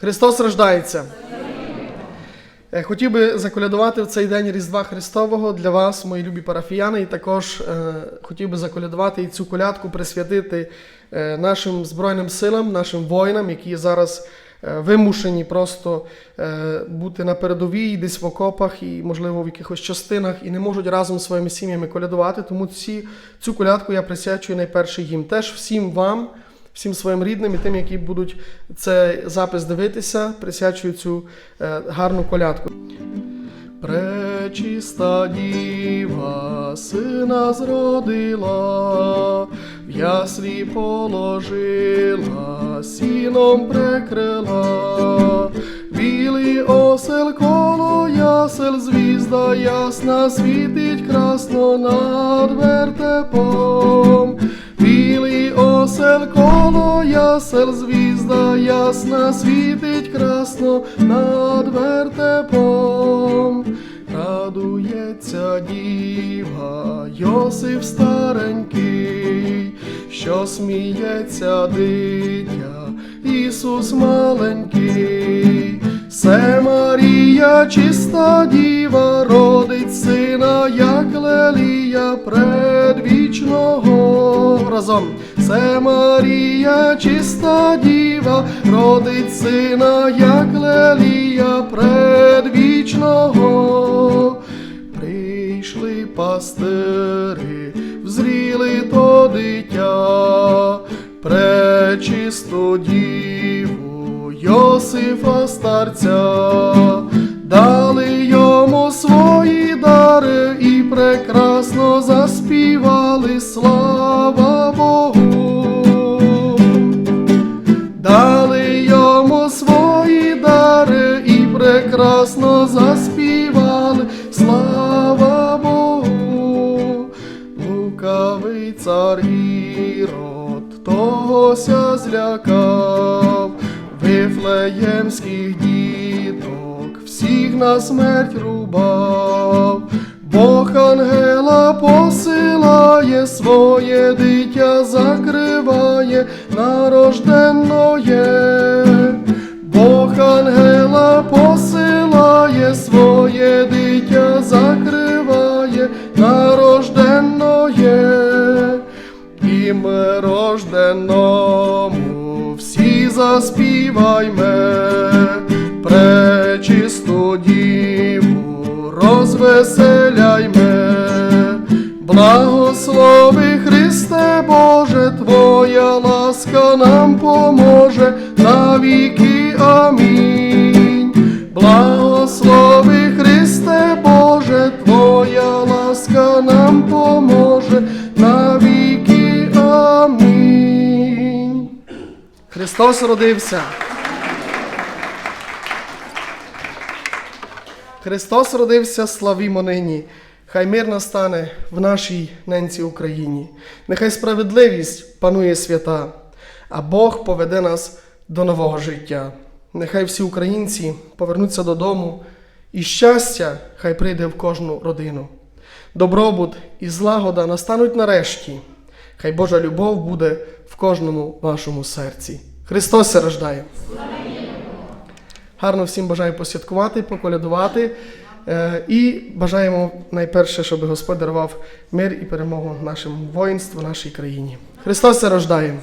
Христос рождається. Е, Хотів би заколядувати в цей день Різдва Христового для вас, мої любі парафіяни, і також е, хотів би заколядувати і цю колядку присвятити е, нашим Збройним силам, нашим воїнам, які зараз е, вимушені просто е, бути на передовій, десь в окопах і, можливо, в якихось частинах, і не можуть разом зі своїми сім'ями колядувати. Тому ці, цю колядку я присвячую найперше їм. Теж всім вам всім своїм рідним і тим, які будуть цей запис дивитися, присвячую цю е, гарну колядку. Пречиста діва сина зродила, в яслі положила, сіном прикрила, білий осел коло ясел, звізда ясна світить красно над вертепом. Ясел, звізда ясна світить красно над вертепом. Радується діва, Йосиф старенький, що сміється дитя, Ісус маленький. Се Марія, чиста діва, родить сина, як лелія предвічного. Разом Се Марія, чиста діва, родить сина, як лелія предвічного. Прийшли пастири, взріли то дитя, пречисту діву Йосифа старця, дали йому свої дари і прекрасно заспівали слава Богу. Дали йому свої дари і прекрасно заспівали слава Богу. Лукавий цар Ірод тогося злякав, вифлеємських діток всіх на смерть рубав. Бог ангела посилає, своє дитя закриває нарожденноє. Бог ангела посилає, своє дитя закриває нарожденноє. І ми рожденному всі заспівайме, пречисту діву розвеселяйме, благослови Христе Боже, Твоя ласка нам поможе навіки. Амінь. Благослови Христе Боже, Твоя ласка нам поможе Христос родився. Христос родився, славімо нині. Хай мир настане в нашій ненці Україні. Нехай справедливість панує свята, а Бог поведе нас до нового життя. Нехай всі українці повернуться додому, і щастя хай прийде в кожну родину. Добробут і злагода настануть нарешті. Хай Божа любов буде в кожному вашому серці. Христос рождає! Гарно всім бажаю посвяткувати, поколядувати. Е, І бажаємо найперше, щоб Господь дарував мир і перемогу нашому воїнству, нашій країні. Христос рождає!